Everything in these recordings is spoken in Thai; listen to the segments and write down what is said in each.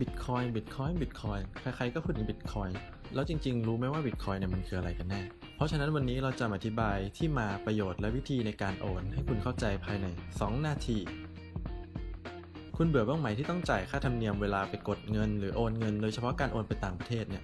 บิตคอยบิตคอยบิตคอยใครๆก็พูดถึงบิตคอยแล้วจริง ๆ รู้ไหมว่าบิตคอยเนี่ยมันคืออะไรกันแน่ เพราะฉะนั้นวันนี้เราจะอธิบายที่มาประโยชน์และวิธีในการโอน ให้คุณเข้าใจภายใน 2 นาที คุณเบื่อบ้างไหมที่ต้องจ่ายค่าธรรมเนียมเวลาไปกดเงินหรือโอนเงิน โดยเฉพาะการโอนไปต่างประเทศเนี่ย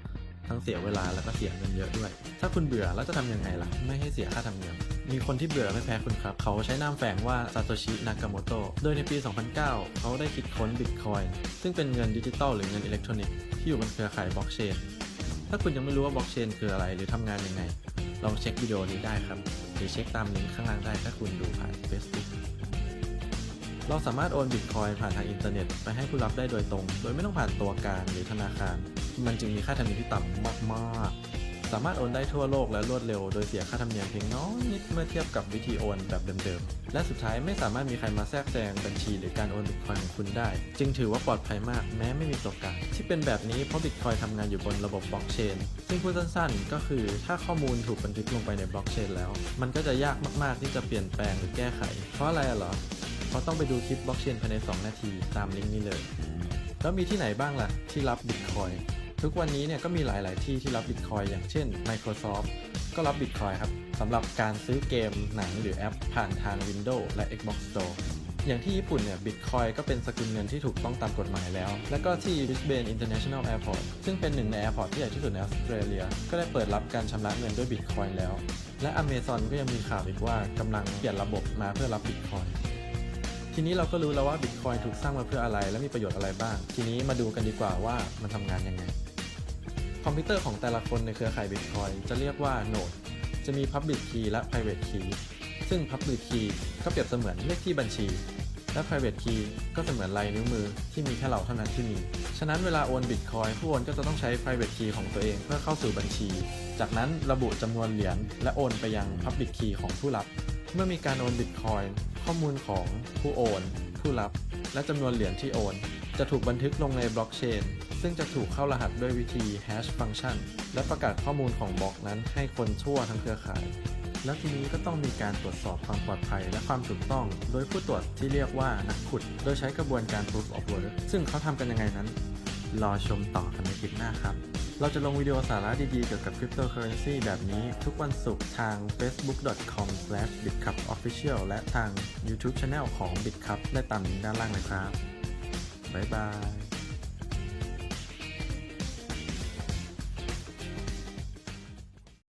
ทั้งเสียเวลาแล้วก็เสียเงินเยอะด้วย ถ้าคุณเบื่อแล้วจะทำยังไงล่ะ ไม่ให้เสียค่าธรรมเนียม มีคนที่เบื่อไม่แพ้คุณครับ เขาใช้นามแฝงว่าซาโตชิ นากาโมโตะ โดยในปี 2009 เขาได้คิดค้นบิตคอยน์ซึ่งเป็นเงินดิจิตอลหรือเงินอิเล็กทรอนิกส์ที่อยู่บนเครือข่ายบล็อกเชน ถ้าคุณยังไม่รู้ว่าบล็อกเชนคืออะไรหรือทำงานยังไง ลองเช็ควิดีโอนี้ได้ครับ หรือเช็คตามลิงก์ข้างล่างได้ถ้าคุณดูผ่าน Facebook เราสามารถโอนบิตคอยผ่านทางอินเทอร์เน็ตไปให้ผู้รับได้โดยตรง โดยไม่ต้องผ่านตัวกลางหรือธนาคาร มันจึงมีค่าธรรมเนียมที่ต่ำมากๆ สามารถโอนได้ทั่วโลกและรวดเร็ว โดยเสียค่าธรรมเนียมเพียงน้อยนิดเมื่อเทียบกับวิธีโอนแบบเดิมๆ และสุดท้ายไม่สามารถมีใครมาแทรกแซงบัญชีหรือการโอนบิตคอยของคุณได้ จึงถือว่าปลอดภัยมากแม้ไม่มีตัวกลางที่เป็นแบบนี้เพราะบิตคอยทำงานอยู่บนระบบบล็อกเชน ซึ่งพูดสั้นๆ ก็คือถ้าข้อมูลถูกบันทึกลงไปในบล็อกเชนแล้ว มันก็จะยากมากๆที่จะเปลี่ยนแปลงหรือแก้ไข เพราะอะไรเหรอ เพราะต้องไปดูคลิปบล็อกเชนภายใน 2 นาทีตามลิงก์นี้เลย แล้วมีที่ไหนบ้างล่ะที่รับบิตคอย ทุกวันนี้เนี่ยก็มีหลาย ๆ ที่ที่รับบิตคอยอย่างเช่น Microsoft ก็รับบิตคอยครับสำหรับการซื้อเกมหนังหรือแอป ผ่านทาง Windows และ Xbox Store อย่างที่ญี่ปุ่นเนี่ยบิตคอยก็เป็นสกุลเงินที่ถูกต้องตามกฎหมายแล้ว แล้วก็ที่ Brisbane International Airport ซึ่งเป็นหนึ่งในแอร์พอร์ตที่ใหญ่ที่สุดในออสเตรเลีย ก็ได้เปิดรับการชำระเงินด้วยบิตคอยแล้ว และ Amazon ก็ยังมีข่าวอีกว่ากำลังเปลี่ยนระบบมาเพื่อรับบิตคอยทีนี้เราก็รู้แล้วว่า Bitcoin ถูกสร้างมาเพื่ออะไร และมีประโยชน์อะไรบ้าง ทีนี้มาดูกันดีกว่าว่ามันทำงานยังไง คอมพิวเตอร์ของแต่ละคนในเครือข่าย Bitcoin จะเรียกว่าโนด จะมี Public Key และ Private Key ซึ่ง Public Key ก็เปรียบเสมือนเลขที่บัญชี และ Private Key ก็เสมือนลายนิ้วมือที่มีแค่เราเท่านั้นที่มี ฉะนั้นเวลาโอน Bitcoin ผู้โอนก็จะต้องใช้ Private Key ของตัวเองเพื่อเข้าสู่บัญชี จากนั้นระบุจำนวนเหรียญและโอนไปยัง Public Key ของผู้รับ เมื่อมีการโอน Bitcoin ข้อมูลของผู้โอน ผู้รับ และจำนวนเหรียญที่โอน จะถูกบันทึกลงในบล็อกเชน ซึ่งจะถูกเข้ารหัสด้วยวิธี hash function และประกาศข้อมูลของบล็อกนั้นให้คนทั่วทั้งเครือข่าย แล้วทีนี้ก็ต้องมีการตรวจสอบความปลอดภัยและความถูกต้อง โดยผู้ตรวจที่เรียกว่านักขุด โดยใช้กระบวนการ proof of work ซึ่งเขาทำกันยังไงนั้น รอชมต่อกันในคลิปหน้าครับ เราจะลงวิดีโอสาระดีๆเกี่ยวกับ cryptocurrency แบบนี้ทุกวันศุกร์ทาง facebook.com/bitcupofficial และทาง YouTube Channel ของ bitcup ได้ตามลิงก์ด้านล่างเลยครับบ๊ายบาย